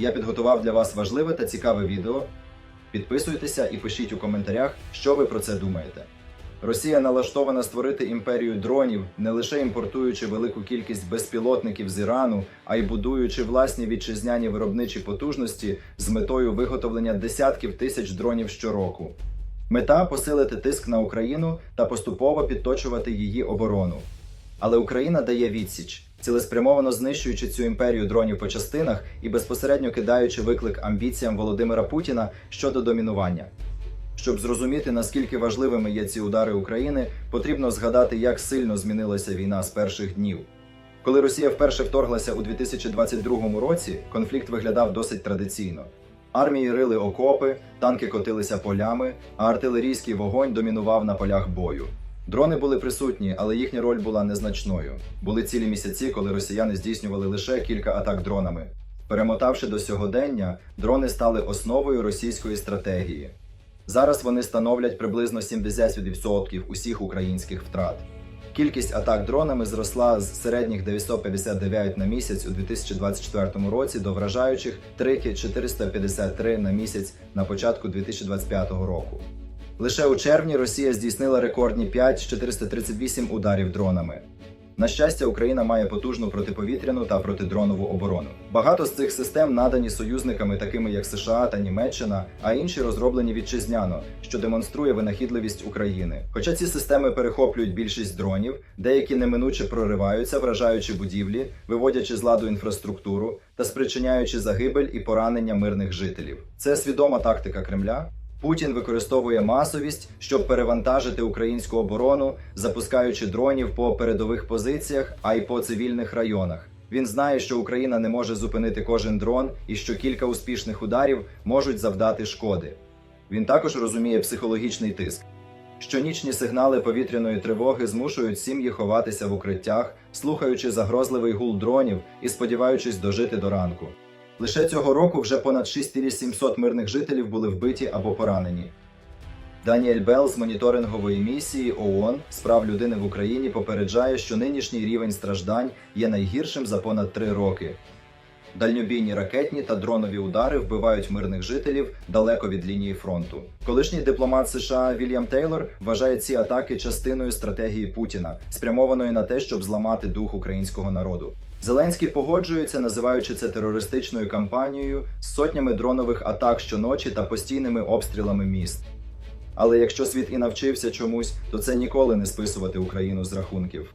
Я підготував для вас важливе та цікаве відео. Підписуйтеся і пишіть у коментарях, що ви про це думаєте. Росія налаштована створити імперію дронів, не лише імпортуючи велику кількість безпілотників з Ірану, а й будуючи власні вітчизняні виробничі потужності з метою виготовлення десятків тисяч дронів щороку. Мета посилити тиск на Україну та поступово підточувати її оборону. Але Україна дає відсіч, цілеспрямовано знищуючи цю імперію дронів по частинах і безпосередньо кидаючи виклик амбіціям Володимира Путіна щодо домінування. Щоб зрозуміти, наскільки важливими є ці удари України, потрібно згадати, як сильно змінилася війна з перших днів. Коли Росія вперше вторглася у 2022 році, конфлікт виглядав досить традиційно. Армії рили окопи, танки котилися полями, а артилерійський вогонь домінував на полях бою. Дрони були присутні, але їхня роль була незначною. Були цілі місяці, коли росіяни здійснювали лише кілька атак дронами. Перемотавши до сьогодення, дрони стали основою російської стратегії. Зараз вони становлять приблизно 70% усіх українських втрат. Кількість атак дронами зросла з середніх 959 на місяць у 2024 році до вражаючих 3,453 на місяць на початку 2025 року. Лише у червні Росія здійснила рекордні 5,438 ударів дронами. На щастя, Україна має потужну протиповітряну та протидронову оборону. Багато з цих систем надані союзниками, такими як США та Німеччина, а інші розроблені вітчизняно, що демонструє винахідливість України. Хоча ці системи перехоплюють більшість дронів, деякі неминуче прориваються, вражаючи будівлі, виводячи з ладу інфраструктуру та спричиняючи загибель і поранення мирних жителів. Це свідома тактика Кремля. Путін використовує масовість, щоб перевантажити українську оборону, запускаючи дронів по передових позиціях, а й по цивільних районах. Він знає, що Україна не може зупинити кожен дрон і що кілька успішних ударів можуть завдати шкоди. Він також розуміє психологічний тиск. Щонічні сигнали повітряної тривоги змушують сім'ї ховатися в укриттях, слухаючи загрозливий гул дронів і сподіваючись дожити до ранку. Лише цього року вже понад 6700 мирних жителів були вбиті або поранені. Даніель Белл з моніторингової місії ООН з прав людини в Україні попереджає, що нинішній рівень страждань є найгіршим за понад три роки. Дальньобійні ракетні та дронові удари вбивають мирних жителів далеко від лінії фронту. Колишній дипломат США Вільям Тейлор вважає ці атаки частиною стратегії Путіна, спрямованої на те, щоб зламати дух українського народу. Зеленський погоджується, називаючи це терористичною кампанією з сотнями дронових атак щоночі та постійними обстрілами міст. Але якщо світ і навчився чомусь, то це ніколи не списувати Україну з рахунків.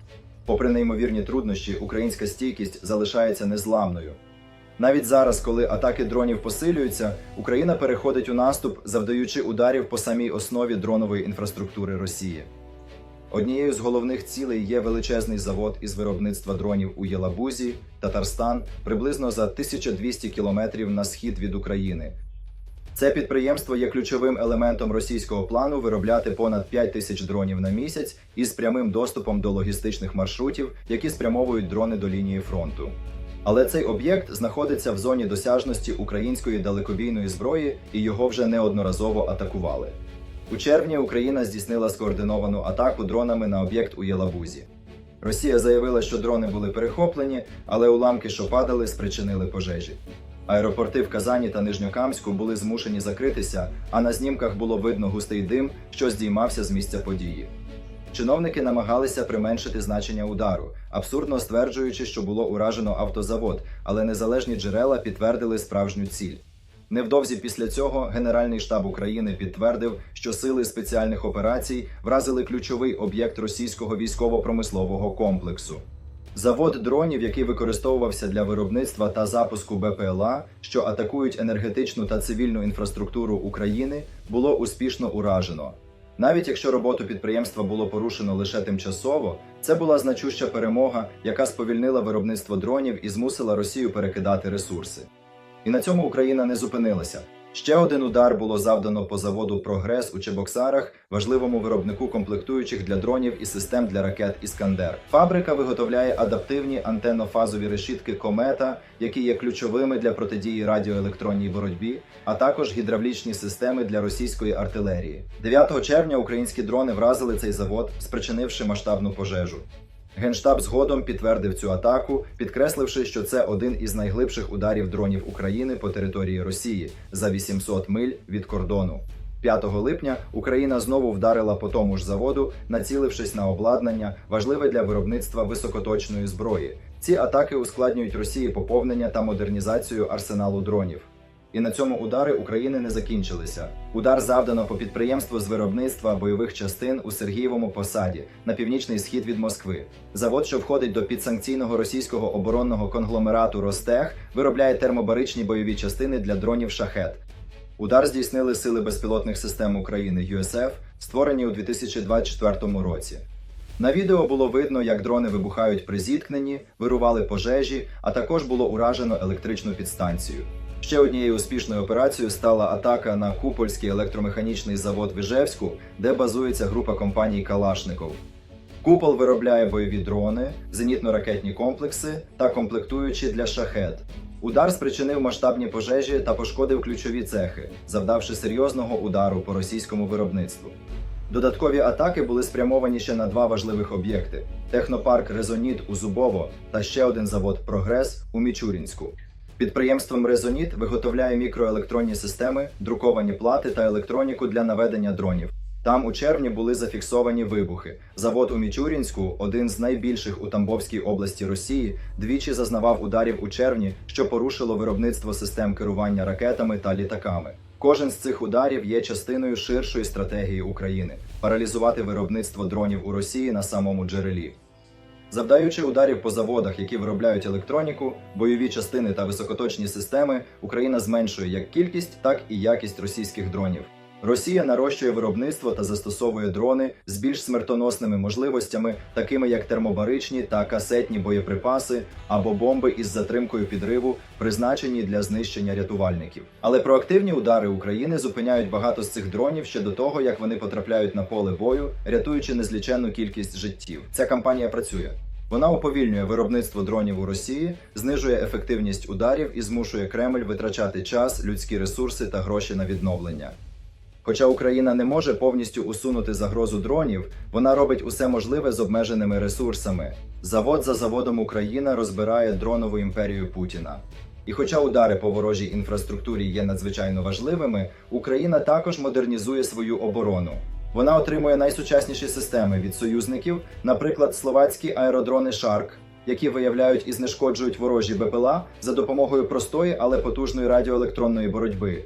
Попри неймовірні труднощі, українська стійкість залишається незламною. Навіть зараз, коли атаки дронів посилюються, Україна переходить у наступ, завдаючи ударів по самій основі дронової інфраструктури Росії. Однією з головних цілей є величезний завод із виробництва дронів у Єлабузі, Татарстан, приблизно за 1200 кілометрів на схід від України. Це підприємство є ключовим елементом російського плану виробляти понад 5 тисяч дронів на місяць із прямим доступом до логістичних маршрутів, які спрямовують дрони до лінії фронту. Але цей об'єкт знаходиться в зоні досяжності української далекобійної зброї і його вже неодноразово атакували. У червні Україна здійснила скоординовану атаку дронами на об'єкт у Єлабузі. Росія заявила, що дрони були перехоплені, але уламки, що падали, спричинили пожежі. Аеропорти в Казані та Нижньокамську були змушені закритися, а на знімках було видно густий дим, що здіймався з місця події. Чиновники намагалися применшити значення удару, абсурдно стверджуючи, що було уражено автозавод, але незалежні джерела підтвердили справжню ціль. Невдовзі після цього Генеральний штаб України підтвердив, що сили спеціальних операцій вразили ключовий об'єкт російського військово-промислового комплексу. Завод дронів, який використовувався для виробництва та запуску БПЛА, що атакують енергетичну та цивільну інфраструктуру України, було успішно уражено. Навіть якщо роботу підприємства було порушено лише тимчасово, це була значуща перемога, яка сповільнила виробництво дронів і змусила Росію перекидати ресурси. І на цьому Україна не зупинилася. Ще один удар було завдано по заводу Прогрес у Чебоксарах, важливому виробнику комплектуючих для дронів і систем для ракет Іскандер. Фабрика виготовляє адаптивні антеннофазові решітки комета, які є ключовими для протидії радіоелектронній боротьбі, а також гідравлічні системи для російської артилерії. 9 червня українські дрони вразили цей завод, спричинивши масштабну пожежу. Генштаб згодом підтвердив цю атаку, підкресливши, що це один із найглибших ударів дронів України по території Росії за 800 миль від кордону. 5 липня Україна знову вдарила по тому ж заводу, націлившись на обладнання, важливе для виробництва високоточної зброї. Ці атаки ускладнюють Росії поповнення та модернізацію арсеналу дронів. І на цьому удари України не закінчилися. Удар завдано по підприємству з виробництва бойових частин у Сергієвому посаді на північний схід від Москви. Завод, що входить до підсанкційного російського оборонного конгломерату Ростех, виробляє термобаричні бойові частини для дронів шахет. Удар здійснили сили безпілотних систем України USF, створені у 2024 році. На відео було видно, як дрони вибухають при зіткненні, вирували пожежі, а також було уражено електричну підстанцію. Ще однією успішною операцією стала атака на Купольський електромеханічний завод в Іжевську, де базується група компаній Калашников. Купол виробляє бойові дрони, зенітно-ракетні комплекси та комплектуючі для шахет. Удар спричинив масштабні пожежі та пошкодив ключові цехи, завдавши серйозного удару по російському виробництву. Додаткові атаки були спрямовані ще на два важливих об'єкти: технопарк Резоніт у Зубово та ще один завод Прогрес у Мічурінську. Підприємством Резоніт виготовляє мікроелектронні системи, друковані плати та електроніку для наведення дронів. Там у червні були зафіксовані вибухи. Завод у Мічурінську, один з найбільших у Тамбовській області Росії, двічі зазнавав ударів у червні, що порушило виробництво систем керування ракетами та літаками. Кожен з цих ударів є частиною ширшої стратегії України паралізувати виробництво дронів у Росії на самому джерелі. Завдаючи ударів по заводах, які виробляють електроніку, бойові частини та високоточні системи, Україна зменшує як кількість, так і якість російських дронів. Росія нарощує виробництво та застосовує дрони з більш смертоносними можливостями, такими як термобаричні та касетні боєприпаси або бомби із затримкою підриву, призначені для знищення рятувальників. Але проактивні удари України зупиняють багато з цих дронів ще до того, як вони потрапляють на поле бою, рятуючи незліченну кількість життів. Ця кампанія працює. Вона уповільнює виробництво дронів у Росії, знижує ефективність ударів і змушує Кремль витрачати час, людські ресурси та гроші на відновлення. Хоча Україна не може повністю усунути загрозу дронів, вона робить усе можливе з обмеженими ресурсами. Завод за заводом Україна розбирає дронову імперію Путіна. І хоча удари по ворожій інфраструктурі є надзвичайно важливими, Україна також модернізує свою оборону. Вона отримує найсучасніші системи від союзників, наприклад, словацькі аеродрони Шарк, які виявляють і знешкоджують ворожі БПЛА за допомогою простої, але потужної радіоелектронної боротьби.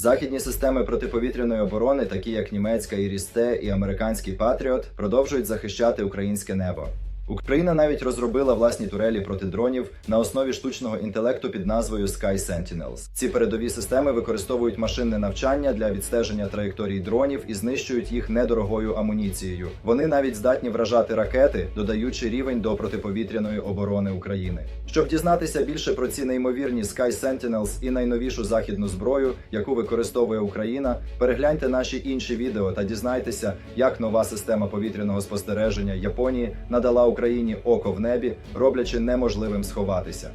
Західні системи протиповітряної оборони, такі як німецька Ірісте і американський Патріот, продовжують захищати українське небо. Україна навіть розробила власні турелі проти дронів на основі штучного інтелекту під назвою Sky Sentinels. Ці передові системи використовують машинне навчання для відстеження траєкторій дронів і знищують їх недорогою амуніцією. Вони навіть здатні вражати ракети, додаючи рівень до протиповітряної оборони України. Щоб дізнатися більше про ці неймовірні Sky Sentinels і найновішу західну зброю, яку використовує Україна, перегляньте наші інші відео та дізнайтеся, як нова система повітряного спостереження Японії надала Україні око в небі, роблячи неможливим сховатися.